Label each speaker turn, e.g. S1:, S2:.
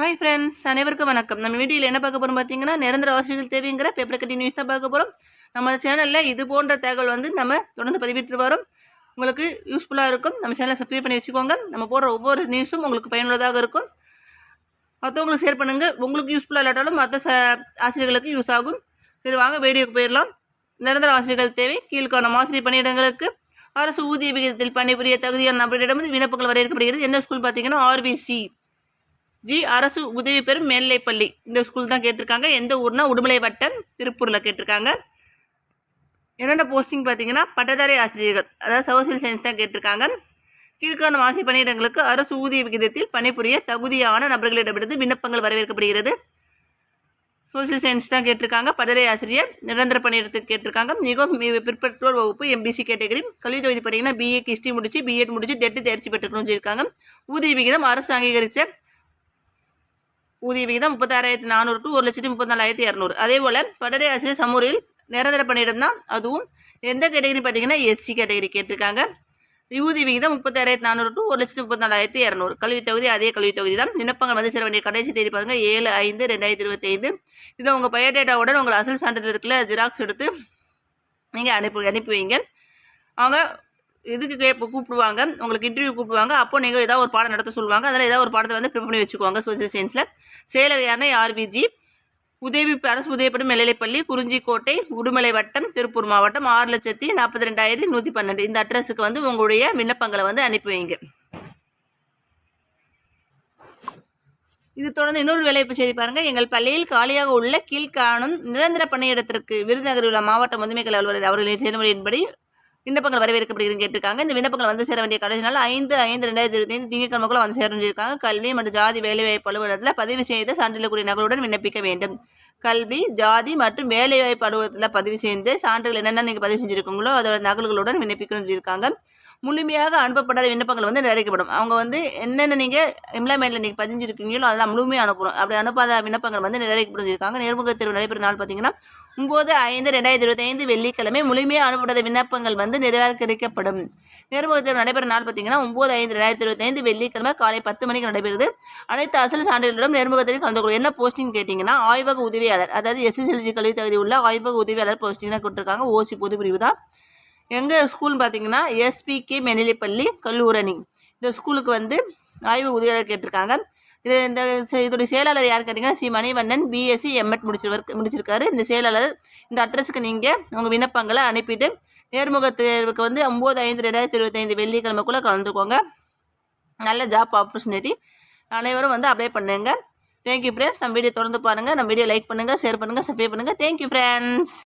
S1: Hi friends அனைவருக்கும் வணக்கம். நம்ம வீடியோவில் என்ன பார்க்க போகிறோம் பார்த்தீங்கன்னா நிரந்தர ஆசிரியர்கள் தேவைங்கிற பேப்பர் கட்டி நியூஸ் தான் பார்க்க போகிறோம் நம்ம சேனலில் இது போன்ற தகவல் வந்து நம்ம தொடர்ந்து பதிவிட்டு வரோம். உங்களுக்கு யூஸ்ஃபுல்லாக இருக்கும். நம்ம சேனலை சப்ஸ்கிரைப் பண்ணி வச்சுக்கோங்க. நம்ம போடுற ஒவ்வொரு நியூஸும் உங்களுக்கு பயனுள்ளதாக இருக்கும். மற்றவங்களுக்கு ஷேர் பண்ணுங்கள் உங்களுக்கு யூஸ்ஃபுல்லாக இல்லாட்டாலும் மற்ற ச ஆசிரியர்களுக்கு யூஸ் ஆகும். சரி வாங்க வீடியோக்கு போயிடலாம். நிரந்தர ஆசிரியர்கள் தேவை. கீழ்காணும் ஆசிரியர் பணியிடங்களுக்கு அரசு ஊதிய விகிதத்தில் பணிபுரிய தகுதியான நபரிடமிருந்து விண்ணப்பங்கள் வரையறுக்கப்படுகிறது. எந்த ஸ்கூல் பார்த்தீங்கன்னா ஆர்விசி ஜி அரசு உதவி பெறும் மேல்நிலைப்பள்ளி. இந்த ஸ்கூல் தான் கேட்டிருக்காங்க. எந்த ஊர்னா உடுமலை வட்டம் திருப்பூரில் கேட்டிருக்காங்க. என்னென்ன போஸ்டிங் பார்த்தீங்கன்னா பட்டதாரி ஆசிரியர்கள் அதாவது சோசியல் சயின்ஸ் தான் கேட்டிருக்காங்க. கீழ்காணும் ஆசை பணியிடங்களுக்கு அரசு ஊதிய விகிதத்தில் பணிபுரிய தகுதியான நபர்களிடமிருந்து விண்ணப்பங்கள் வரவேற்கப்படுகிறது. சோசியல் சயின்ஸ் தான் கேட்டிருக்காங்க. பட்டதாரி ஆசிரியர் நிரந்தர பணியிடத்துக்கு கேட்டிருக்காங்க. மிகவும் பிற்பற்றோர் வகுப்பு எம்பிசி கேட்டகரி கல்வி தொகுதி பார்த்தீங்கன்னா பிஏ ஹிஸ்ட்ரி முடிச்சு பிஎட் முடிச்சு டெட்டு தேர்ச்சி பெற்றுக்கணும்னு சொல்லியிருக்காங்க. ஊதிய விகிதம் அரசு அங்கீகரித்த ஊதிய விகிதம் முப்பத்தாறாயிரத்தி நானூறு டு ஒரு லட்சத்தி முப்பத்தினாலாயிரத்தி இரநூறு. அதே போல் பட்டறை ஆசிரியர் சமூரில் நிரந்தர பணியிடம் தான். அதுவும் எந்த கேட்டகரி பார்த்தீங்கன்னா எஸ்சி கேட்டகரி கேட்டிருக்காங்க. ஊதிய விகிதம் முப்பத்தாயிரத்தி நானூறு டு ஒரு லட்சத்தி முப்பத்தினாலாயிரத்தி இரநூறு. கல்வித் தொகுதி அதே கல்வி தொகுதி தான். விண்ணப்பங்கள் வந்து சேர வேண்டிய கடைசி தேதி பாருங்க ஏழு ஐந்து ரெண்டாயிரத்தி இருபத்தைந்து. இதை உங்கள் பயோடேட்டாவுடன் உங்கள் அசல் சான்றிதழ் இருக்குல்ல ஜெராக்ஸ் எடுத்து நீங்கள் அனுப்பி அனுப்பி வைங்க. அவங்க இதுக்கு கே கூப்பிடுவாங்க. உங்களுக்கு இன்டர்வியூ கூப்பிடுவாங்க. அப்போ நீங்கள் ஏதாவது ஒரு பாடம் நடத்த சொல்லுவாங்க. அதில் ஏதாவது ஒரு பாடத்தை வந்து ப்ரிப் பண்ணி வச்சுக்கோங்க சோசியல் சயின்ஸில் செயலர் யாருன்னா ஆர்பிஜி உதவி அரசு உதயப்படும் மேல்நிலைப்பள்ளி குறிஞ்சிக்கோட்டை உடுமலை வட்டம் திருப்பூர் மாவட்டம் ஆறு லட்சத்தி நாற்பத்தி ரெண்டாயிரத்தி நூற்றி பன்னெண்டு. இந்த அட்ரஸுக்கு வந்து உங்களுடைய விண்ணப்பங்களை வந்து அனுப்பி வைங்க. இது தொடர்ந்து இன்னொரு வேலைவாய்ப்பு செய்தி பாருங்கள் எங்கள் பள்ளியில் காலியாக உள்ள கீழ்காணும் நிரந்தர பணியிடத்திற்கு விருதுநகரில் உள்ள மாவட்ட முதுமைக்கல் அலுவலர் அவர்களின் செயல்முறையின்படி விண்ணப்பங்கள் வரவேற்கப்படுகிறது கேட்டிருக்காங்க. இந்த விண்ணப்பங்கள் வந்து சேர வேண்டிய கடைசி நாள் ஐந்து ஐந்து ரெண்டாயிரத்தி இருபத்தி ஐந்து திங்கட்கிழமைக்குள்ள வந்து சேர வேண்டியிருக்காங்க கல்வி மற்றும் ஜாதி வேலைவாய்ப்பு அலுவலகத்தில் பதிவு செய்த சான்றிதழ்குரிய நகலுடன் விண்ணப்பிக்க வேண்டும். கல்வி ஜாதி மற்றும் வேலைவாய்ப்பு அலுவலகத்தில் பதிவு செய்து சான்றுகள் என்னென்ன நீங்கள் பதிவு செஞ்சுருக்கீங்களோ அதோட நகல்களுடன் விண்ணப்பிக்கணும் இருக்காங்க முழுமையாக அனுப்பப்படாத விண்ணப்பங்கள் வந்து நிராகரிக்கப்படும். அவங்க வந்து என்னென்ன நீங்கள் எம்ப்ளாய்மெண்ட்டில் நீங்கள் பதிஞ்சிருக்கீங்களோ அதெல்லாம் முழுமையாக அனுப்பணும். அப்படி அனுப்பாத விண்ணப்பங்கள் வந்து நிராகரிக்கப்படும் சொல்லியிருக்காங்க நேர்முக தேர்வு நடைபெறும் நாள் பார்த்தீங்கன்னா ஒம்பது ஐந்து ரெண்டாயிரத்தி இருபத்தைந்து வெள்ளிக்கிழமை முழுமையாக அனுப்பப்படாத விண்ணப்பங்கள் வந்து நிராகரிக்கப்படும். நேர்முக தேர்வு நடைபெறும் நாள் பார்த்தீங்கன்னா ஒம்பது ஐந்து ரெண்டாயிரத்தி இருபத்தைந்து வெள்ளிக்கிழமை காலை பத்து மணிக்கு நடைபெறுது. அனைத்து அசல் சான்றிதழுடன் நேர்முக தேர்வு கலந்து கொள்ளும். என்ன போஸ்டிங் கேட்டிங்கன்னா ஆய்வக உதவியாளர் அதாவது எஸ்எஸ்எல்சி கல்வி தகுதி உள்ள ஆய்வக உதவியாளர் போஸ்டிங் தான் கொடுத்துருக்காங்க. ஓசி பொது பிரிவு தான். எங்கள் ஸ்கூல் பார்த்தீங்கன்னா எஸ்பிகே மேல்நிலைப்பள்ளி கல்லூரணி. இந்த ஸ்கூலுக்கு வந்து ஆய்வு உதவியாளர் கேட்டிருக்காங்க. இது இந்த இதோடைய செயலாளர் யார் கேட்டிங்கன்னா சி. மணிவண்ணன் பிஎஸ்சி எம்எட் முடிச்சிருவர் முடிச்சிருக்காரு. இந்த செயலாளர் இந்த அட்ரஸுக்கு நீங்கள் உங்கள் விண்ணப்பங்களை அனுப்பிட்டு நேர்முக தேர்வுக்கு வந்து ஒம்பது ஐந்து ரெண்டாயிரத்தி இருபத்தைந்து வெள்ளிக்கிழமைக்குள்ளே கலந்துக்கோங்க. நல்ல ஜாப் ஆப்பர்ச்சுனிட்டி அனைவரும் வந்து அப்ளை பண்ணுங்க. தேங்க்யூ ஃப்ரெண்ட்ஸ் நம்ம வீடியோ தொடர்ந்து பாருங்கள் நம்ம வீடியோ லைக் பண்ணுங்கள் ஷேர் பண்ணுங்கள் சப்ஸ்கிரைப் பண்ணுங்கள் தேங்க்யூ ஃப்ரெண்ட்ஸ்